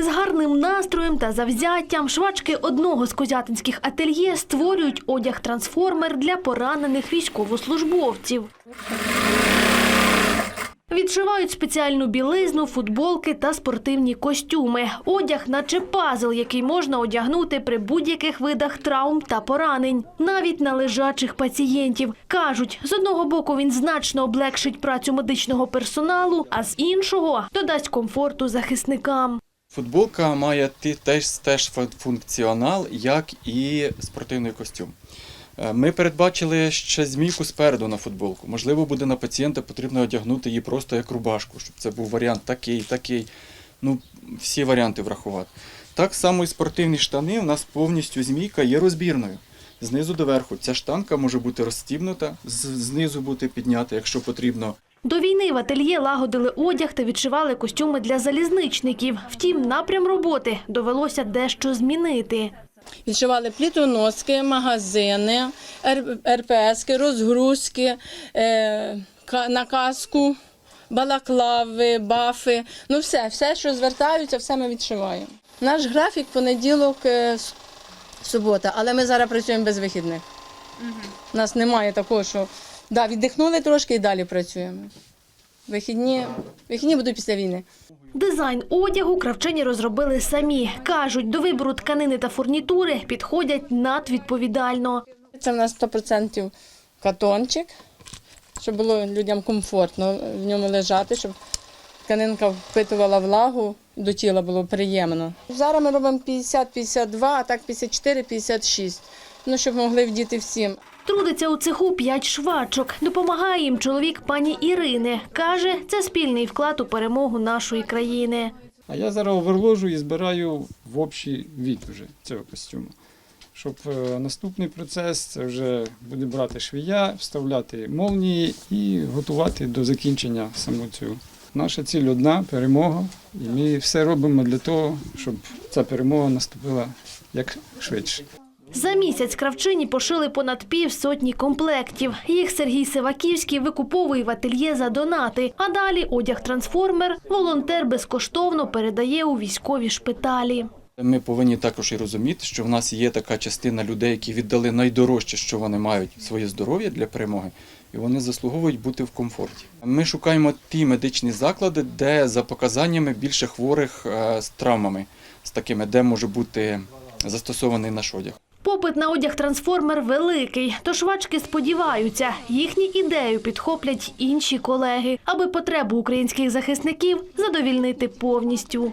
З гарним настроєм та завзяттям швачки одного з козятинських ательє створюють одяг-трансформер для поранених військовослужбовців. Відшивають спеціальну білизну, футболки та спортивні костюми. Одяг, наче пазл, який можна одягнути при будь-яких видах травм та поранень, навіть на лежачих пацієнтів. Кажуть, з одного боку він значно облегшить працю медичного персоналу, а з іншого додасть комфорту захисникам. Футболка має теж, теж функціонал, як і спортивний костюм. Е, Ми передбачили ще змійку спереду на футболку. Можливо, буде на пацієнта потрібно одягнути її просто як рубашку, щоб це був варіант такий, такий. Ну, всі варіанти врахувати. Так само і спортивні штани у нас повністю змійка є розбірною. Знизу до верху. Ця штанка може бути розстібнута, знизу бути піднята, якщо потрібно. До війни в ательє лагодили одяг та відшивали костюми для залізничників. Втім, напрям роботи довелося дещо змінити. Відшивали плітоноски, магазини, РПСки, розгрузки, е, на каску, балаклави, бафи. Ну все, все, що звертаються, все ми відшиваємо. Наш графік понеділок, е, субота, але ми зараз працюємо без вихідних. У нас немає такого, що да, віддихнули трошки і далі працюємо. Вихідні, вихідні будуть після війни. Дизайн одягу кравчині розробили самі. Кажуть, до вибору тканини та фурнітури підходять надвідповідально. Це в нас 100% катончик, щоб було людям комфортно в ньому лежати, щоб тканинка впитувала влагу, до тіла було приємно. Зараз ми робимо 50-52, а так 54-56, ну, щоб могли вдіти всім. Трудиться у цеху п'ять швачок. Допомагає їм чоловік пані Ірини. Каже, це спільний вклад у перемогу нашої країни. А я зараз оверложу і збираю в общий від уже цього костюму. Щоб е, наступний процес це вже буде брати швія, вставляти молнії і готувати до закінчення саму цю. Наша ціль одна перемога. І ми все робимо для того, щоб ця перемога наступила як швидше. За місяць кравчині пошили понад пів сотні комплектів. Їх Сергій Сиваківський викуповує в ательє за донати. А далі одяг-трансформер волонтер безкоштовно передає у військові шпиталі. Ми повинні також і розуміти, що в нас є така частина людей, які віддали найдорожче, що вони мають своє здоров'я для перемоги, і вони заслуговують бути в комфорті. Ми шукаємо ті медичні заклади, де за показаннями більше хворих е, з травмами, з такими, де може бути застосований наш одяг. Попит на одяг-трансформер великий, тож швачки сподіваються, їхні ідею підхоплять інші колеги, аби потребу українських захисників задовільнити повністю.